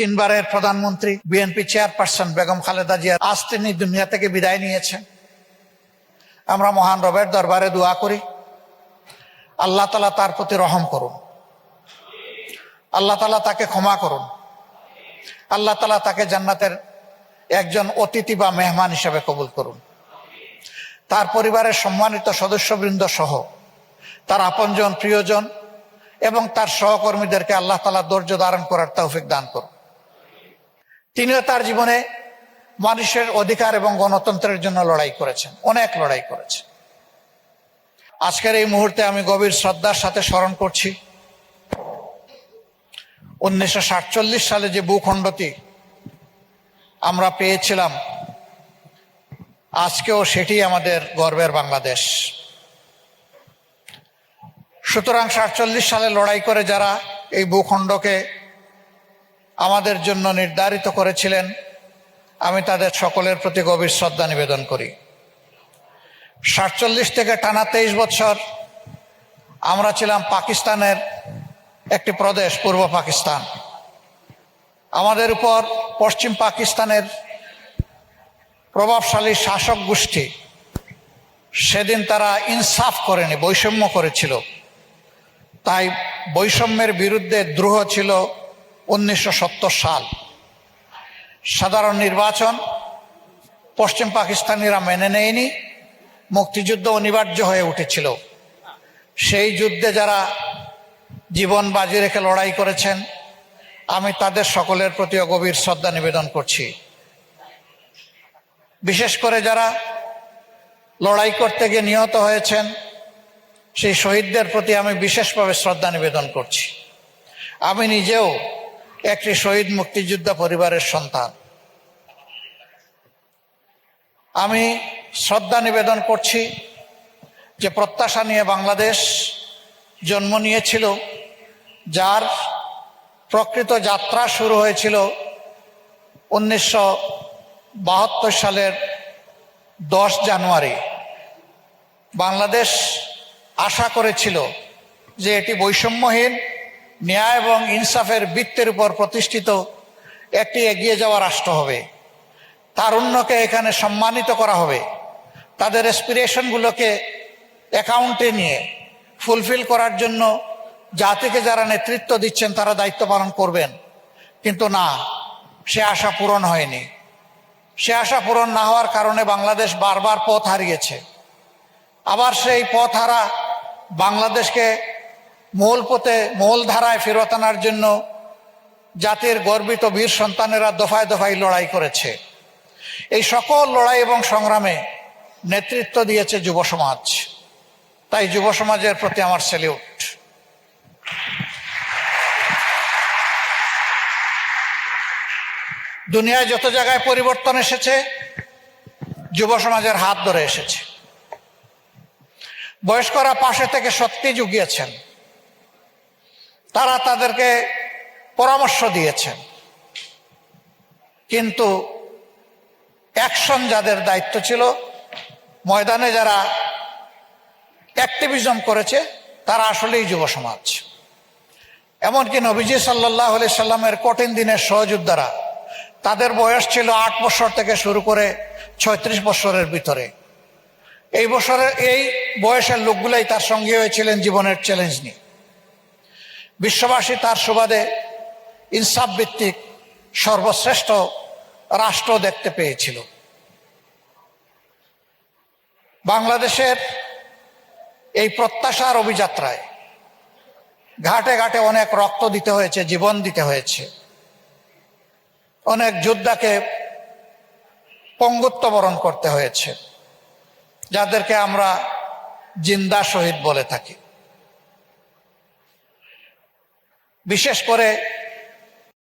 তিনবারের প্রধানমন্ত্রী BNP chairperson Begum Khaleda Zia আজ তিনি দুনিয়া থেকে বিদায় নিয়েছেন। আমরা মহান রবের দরবারে দোয়া করি। আল্লাহ তালা তার প্রতি রহম করুন। আল্লাহ তালা তাকে ক্ষমা করুন। আল্লাহ তালা তাকে জান্নাতের একজন অতিথি বা মেহমান হিসেবে কবুল করুন। তার পরিবারের সম্মানিত সদস্যবৃন্দ সহ তার আপনজন, প্রিয়জন এবং তার সহকর্মীদেরকে আল্লাহ তালা ধৈর্য ধারণ করার তৌফিক দান করুন। তিনিও তার জীবনে মানুষের অধিকার এবং গণতন্ত্রের জন্য লড়াই করেছেন, অনেক লড়াই করেছেন। আজকের এই মুহূর্তে আমি গভীর শ্রদ্ধার সাথে স্মরণ করছি, উনিশশো সাতচল্লিশ সালে যে ভূখণ্ডটি আমরা পেয়েছিলাম, আজকেও সেটি আমাদের গর্বের বাংলাদেশ। সুতরাং সাতচল্লিশ সালে লড়াই করে যারা এই ভূখণ্ডকে আমাদের জন্য নির্ধারিত করেছিলেন। আমি তাদের সকলের প্রতি গভীর শ্রদ্ধা নিবেদন করি। সাতচল্লিশ থেকে টানা তেইশ বছর আমরা ছিলাম পাকিস্তানের একটি প্রদেশ, পূর্ব পাকিস্তান। আমাদের উপর পশ্চিম পাকিস্তানের প্রভাবশালী শাসক গোষ্ঠী সেদিন তারা ইনসাফ করেনি, বৈষম্য করেছিল। তাই বৈষম্যের বিরুদ্ধে দ্রোহ ছিল উনিশশো সত্তর সাল। সাধারণ নির্বাচন, পশ্চিম পাকিস্তানিরা মেনে নেয়নি, মুক্তিযুদ্ধ অনিবার্য হয়ে উঠেছিল। সেই যুদ্ধে যারা জীবন বাজি রেখে লড়াই করেছেন, আমি তাদের সকলের প্রতি গভীর শ্রদ্ধা নিবেদন করছি। বিশেষ করে যারা লড়াই করতে গিয়ে নিহত হয়েছেন, সেই শহীদদের প্রতি আমি বিশেষভাবে শ্রদ্ধা নিবেদন করছি। আমি নিজেও একটি শহীদ মুক্তিযোদ্ধা পরিবারের সন্তান। আমি শ্রদ্ধা নিবেদন করছি যে প্রত্যাশা নিয়ে বাংলাদেশ জন্ম নিয়েছিল, যার প্রকৃত যাত্রা শুরু হয়েছিল উনিশশো বাহাত্তর সালের দশ জানুয়ারি। বাংলাদেশ আশা করেছিল যে এটি বৈষম্যহীন ন্যায় এবং ইনসাফের বৃত্তের উপর প্রতিষ্ঠিত একটি এগিয়ে যাওয়া রাষ্ট্র হবে। তারুণ্যকে এখানে সম্মানিত করা হবে। তাদের এসপিরেশনগুলোকে অ্যাকাউন্টে নিয়ে ফুলফিল করার জন্য জাতিকে যারা নেতৃত্ব দিচ্ছেন, তারা দায়িত্ব পালন করবেন। কিন্তু না, সে আশা পূরণ হয়নি। সে আশা পূরণ না হওয়ার কারণে বাংলাদেশ বারবার পথ হারিয়েছে। আবার সেই পথ হারা বাংলাদেশকে মূল পথে, মূল ধারায় ফেরত আনার জন্য জাতির গর্বিত বীর সন্তানেরা দফায় দফায় লড়াই করেছে। এই সকল লড়াই এবং সংগ্রামে নেতৃত্ব দিয়েছে যুব সমাজ। তাই যুব সমাজের প্রতি আমার সেলিউট দুনিয়ায় যত জায়গায় পরিবর্তন এসেছে, যুব সমাজের হাত ধরে এসেছে। বয়স্করা পাশে থেকে সত্যি জুগিয়েছেন। তারা তাদেরকে পরামর্শ দিয়েছেন। কিন্তু অ্যাকশন যাদের দায়িত্ব ছিল, ময়দানে যারা অ্যাক্টিভিজম করেছে, তারা আসলেই যুব সমাজ। এমনকি নবীজি সাল্লাহ আলি সাল্লামের কঠিন দিনের সহযোদ্ধারা, তাদের বয়স ছিল আট বছর থেকে শুরু করে ছয়ত্রিশ বছরের ভিতরে। এই বছরের, এই বয়সের লোকগুলাই তার সঙ্গে হয়েছিলেন জীবনের চ্যালেঞ্জ নিয়ে। বিশ্ববাসী তার সুবাদে ইনসাফ ভিত্তিক সর্বশ্রেষ্ঠ রাষ্ট্র দেখতে পেয়েছিল। বাংলাদেশের এই প্রত্যাশার অভিযাত্রায় ঘাটে ঘাটে অনেক রক্ত দিতে হয়েছে, জীবন দিতে হয়েছে। অনেক যোদ্ধাকে পঙ্গুত্ব বরণ করতে হয়েছে, যাদেরকে আমরা জিন্দা শহীদ বলে থাকি। বিশেষ করে